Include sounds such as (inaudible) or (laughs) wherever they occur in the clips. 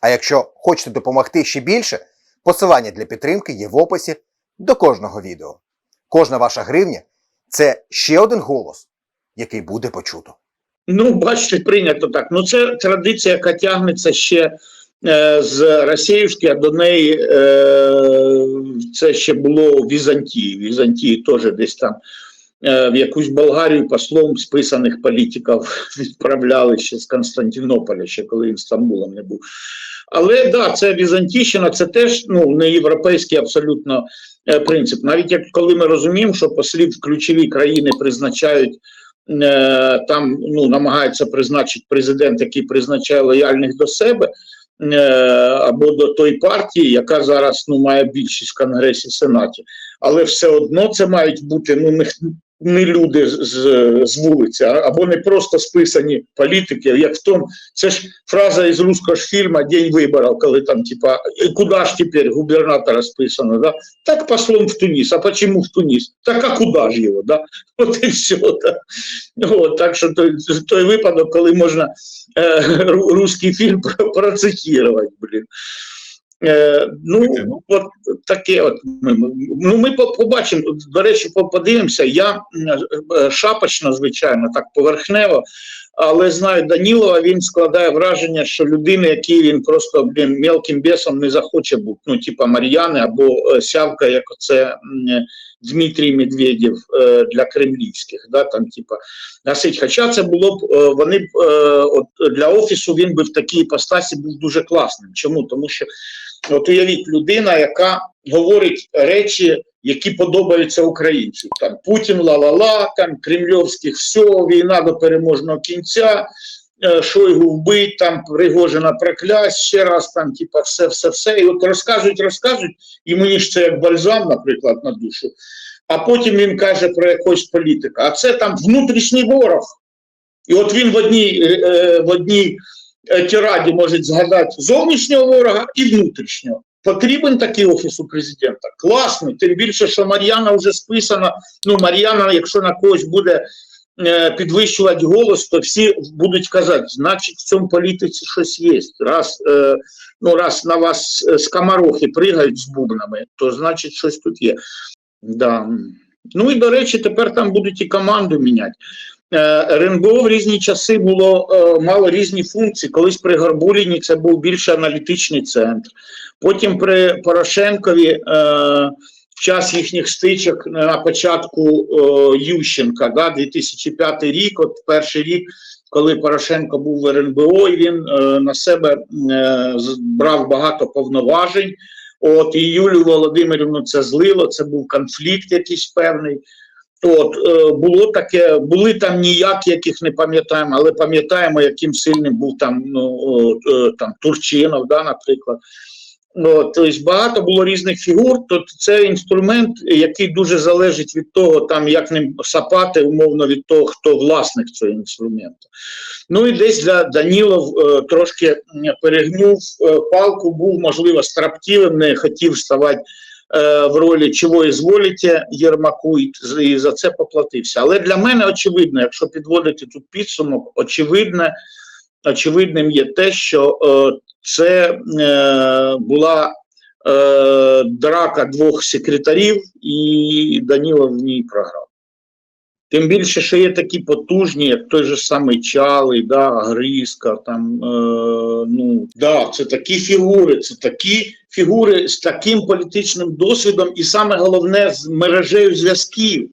А якщо хочете допомогти ще більше, посилання для підтримки є в описі до кожного відео. Кожна ваша гривня це ще один голос, який буде почуто. Ну, бачите, прийнято так. Ну, це традиція, яка тягнеться ще е, з Росіївськи, а до неї е, це ще було в Візантії. Візантії теж десь там е, в якусь Болгарію послом списаних політиків (laughs) відправляли ще з Константинополя, ще коли він Стамбулом не був. Але да, це Візантійщина, це теж ну, не європейський абсолютно е, принцип. Навіть як коли ми розуміємо, що послів в ключові країни призначають е, там ну, намагається призначити президент, який призначає лояльних до себе е, або до той партії, яка зараз ну, має більшість в Конгресі Сенаті. Але все одно це мають бути ну, не, не люди з, з, з вулиці, а- або не просто списані політики, як в тому, це ж фраза із руського ж фільму День виборів, коли там, типа, «І куди ж тепер губернатора списано, да? Так послом в Туніс. А почему в Туніс? Так а куди ж його? Да? (laughs) От і все. Да? От, так що той, той випадок, коли можна е, ру- русський фільм (laughs) про- процитувати, блін. Е, ну, от таке от. ми- Ну, ми по- побачимо, до речі, по- подивимося. Я е, шапочно, звичайно, так поверхнево, але знаю Данілова, він складає враження, що людина, який він просто блін, мелким бесом не захоче бути, ну, типа Мар'яни або е, Сявка, як оце м, Дмитрій Медведєв е, для кремлівських, да, там, типа, гасить. Хоча це було б, е, вони б, е, от для офісу він би в такій іпостасі був дуже класним. Чому? Тому що От уявіть людина, яка говорить речі, які подобаються українцям. Там Путін ла-ла-ла, там кремльовських все, війна до переможного кінця, е, Шойгу вбить, там Пригожина проклясть, ще раз там, типа, все, все, все. І от розказують, розказують, і мені ж це як бальзам, наприклад, на душу. А потім він каже про якогось політика. А це там внутрішній ворог. І от він в одній, е, е, в одній е, тираді може згадати зовнішнього ворога і внутрішнього. Потрібен такий офіс у президента. Класний, тим більше, що Мар'яна вже списана. Ну, Мар'яна, якщо на когось буде е, підвищувати голос, то всі будуть казати, значить, в цьому політиці щось є. Раз, е, ну, раз на вас е, скоморохи пригають з бубнами, то значить щось тут є. Да. Ну і до речі, тепер там будуть і команду міняти. Е, РНБО в різні часи було е, мало різні функції. Колись при Горбуліні це був більше аналітичний центр. Потім при Порошенкові е, в час їхніх стичок на початку Ющенка, да, 2005 рік, от перший рік, коли Порошенко був в РНБО, і він на себе е, брав багато повноважень. От і Юлію Володимирівну це злило, це був конфлікт якийсь певний. От е, було таке, були там ніякі, яких не пам'ятаємо, але пам'ятаємо, яким сильним був там ну е, там Турчинов, да, наприклад. Ну, тобто багато було різних фігур. То це інструмент, який дуже залежить від того, там як ним сапати, умовно від того, хто власник цього інструменту. Ну і десь для Данілов е, трошки перегнув е, палку, був можливо строптивим, не хотів ставати в ролі чого ізволіте Єрмаку і за це поплатився. Але для мене очевидно, якщо підводити тут підсумок, очевидне, очевидним є те, що е, це е, була е, драка двох секретарів, і Данілов в ній програв. Тим більше, що є такі потужні, як той же самий Чалий, да, Гризка, там, е, ну, да, це такі фігури, це такі фігури з таким політичним досвідом, і саме головне з мережею зв'язків.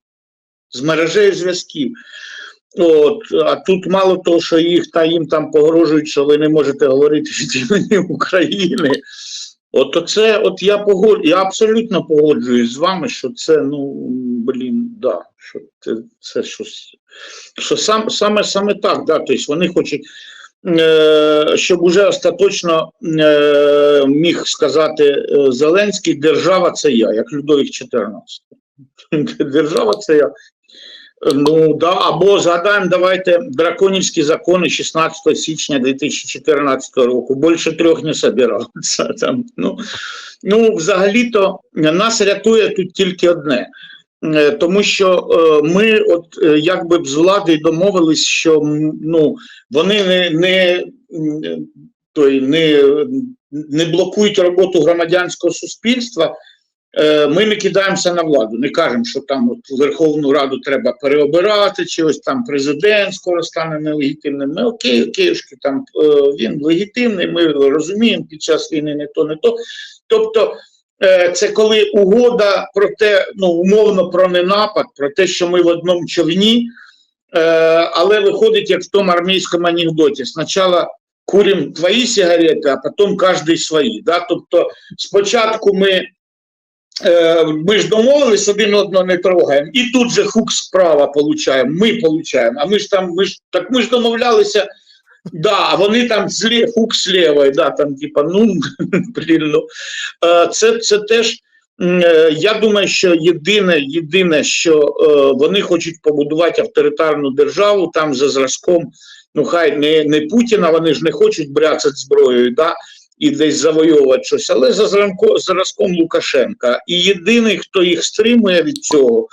З мережею зв'язків. От, а тут мало того, що їх та їм там погрожують, що ви не можете говорити від імені України. От оце, от я погод, я абсолютно погоджуюсь з вами, що це, ну блін, да, що це, це щось, що сам, саме, саме так, да, тобто вони хочуть щоб уже остаточно е, міг сказати е, Зеленський, держава це я, як Людовік 14. (laughs) Держава це я. Ну да, або згадаємо, давайте драконівські закони 16 січня 2014 року. Більше трьох не собиралися. Ну, ну, взагалі-то нас рятує тут тільки одне. Е, Тому що е, ми, от е, якби б з владою домовились, що ну, вони не, не, той, не, не блокують роботу громадянського суспільства. Ми не кидаємося на владу, не кажемо, що там от Верховну Раду треба переобирати, чи ось там президент скоро стане нелегітимним. Ми окей, окейшки, там він легітимний, ми розуміємо під час війни не то, не то. Тобто, це коли угода про те, ну умовно про ненапад, про те, що ми в одному човні, е, але виходить як в тому армійському анекдоті. Спочатку курим твої сигарети, а потім кожен свої. Да? Тобто, спочатку ми. Е, Ми ж домовились один одного не трогаємо, і тут же хук справа получаємо. Ми получаємо. А ми ж там, ми ж так ми ж домовлялися. Да, вони там злі, хук з да, там, типа, ну (laughs) блін, ну. Е, Це, це теж. е, Я думаю, що єдине, єдине, що е, вони хочуть побудувати авторитарну державу там за зразком, ну хай не, не Путіна, вони ж не хочуть бряцати зброєю, да, і десь завойовувати щось, але за зразко- зразком Лукашенка. І єдиний, хто їх стримує від цього,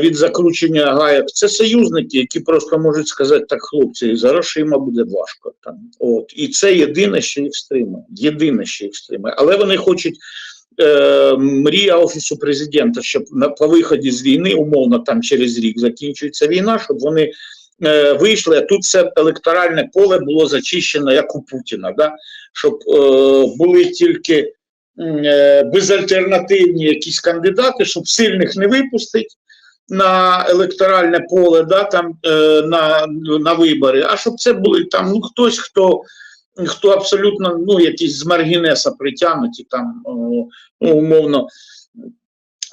від закручення гаяк, це союзники, які просто можуть сказати, так, хлопці, за грошима буде важко. Там. От. І це єдине, що їх стримує. Єдине, що їх стримує. Але вони хочуть. Е, мрія офісу президента, щоб на по виході з війни, умовно там через рік закінчується війна, щоб вони е, вийшли. А тут все електоральне поле було зачищено, як у Путіна, да? щоб е, були тільки е, безальтернативні якісь кандидати, щоб сильних не випустити на електоральне поле, да, там, е, на, на вибори, а щоб це були там ну, хтось, хто. Хто абсолютно ну, якісь з маргінеса притягнуті, там ну, умовно,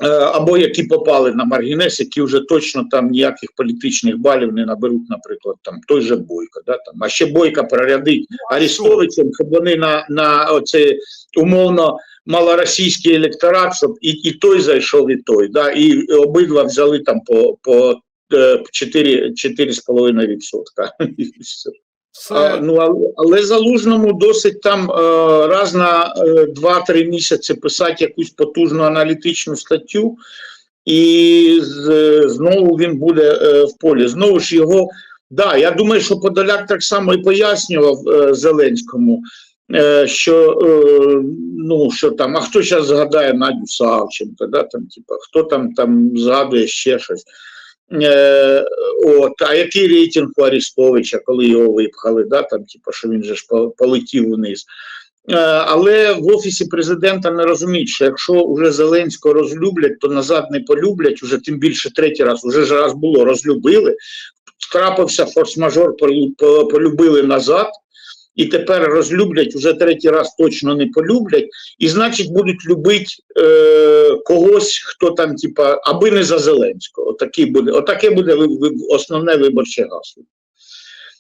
е, або які попали на маргінес, які вже точно там ніяких політичних балів не наберуть, наприклад, там той же Бойко. Да, там, а ще Бойка прорядить Арестовичем, щоб вони на, на оце умовно малоросійський електорат, щоб і, і той зайшов, і той. Да, і обидва взяли там по, по е, 4, 4,5%. (laughs) І все. А, ну, але, але залужному досить там е, раз на е, 2-3 місяці писати якусь потужну аналітичну статтю, і з, знову він буде е, в полі. Знову ж його. Да, я думаю, що Подоляк так само і пояснював е, Зеленському, е, що е, ну що там, а хто зараз згадає Надю Савченко, да, там, типа, хто там там згадує ще щось. Е, от, а який рейтинг у Арестовича, коли його випхали, да, там, типу, що він же ж полетів вниз. Е, але в офісі президента не розуміють, що якщо вже Зеленського розлюблять, то назад не полюблять, уже тим більше третій раз, уже ж раз було, розлюбили, трапився форс-мажор, полюбили назад, і тепер розлюблять, уже третій раз точно не полюблять, і значить будуть любити е, когось, хто там, типа, аби не за Зеленського. Отакий буде, отаке буде ви- основне виборче гасло.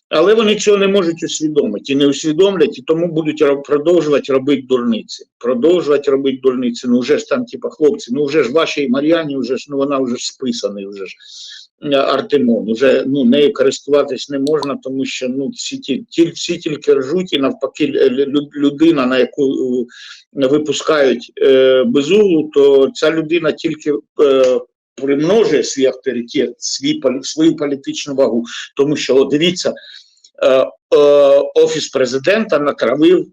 Але вони цього не можуть усвідомити і не усвідомлять, і тому будуть продовжувати робити дурниці. Продовжувати робити дурниці. Ну вже ж там, типа, хлопці, ну вже ж вашій Мар'яні, вже ж ну вона вже ж списаний, вже ж Артемон. Уже ну нею користуватись не можна, тому що ну всі ті, всі тільки ржуть, і навпаки, лю- лю- людина, на яку е, випускають е, безуглу, то ця людина тільки е, примножує свій авторитет, свій свою політичну вагу. Тому що от дивіться, е, е, офіс президента натравив е,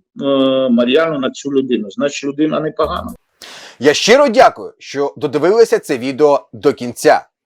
Мар'яну на цю людину. Значить, людина непогана. Я щиро дякую, що додивилися це відео до кінця.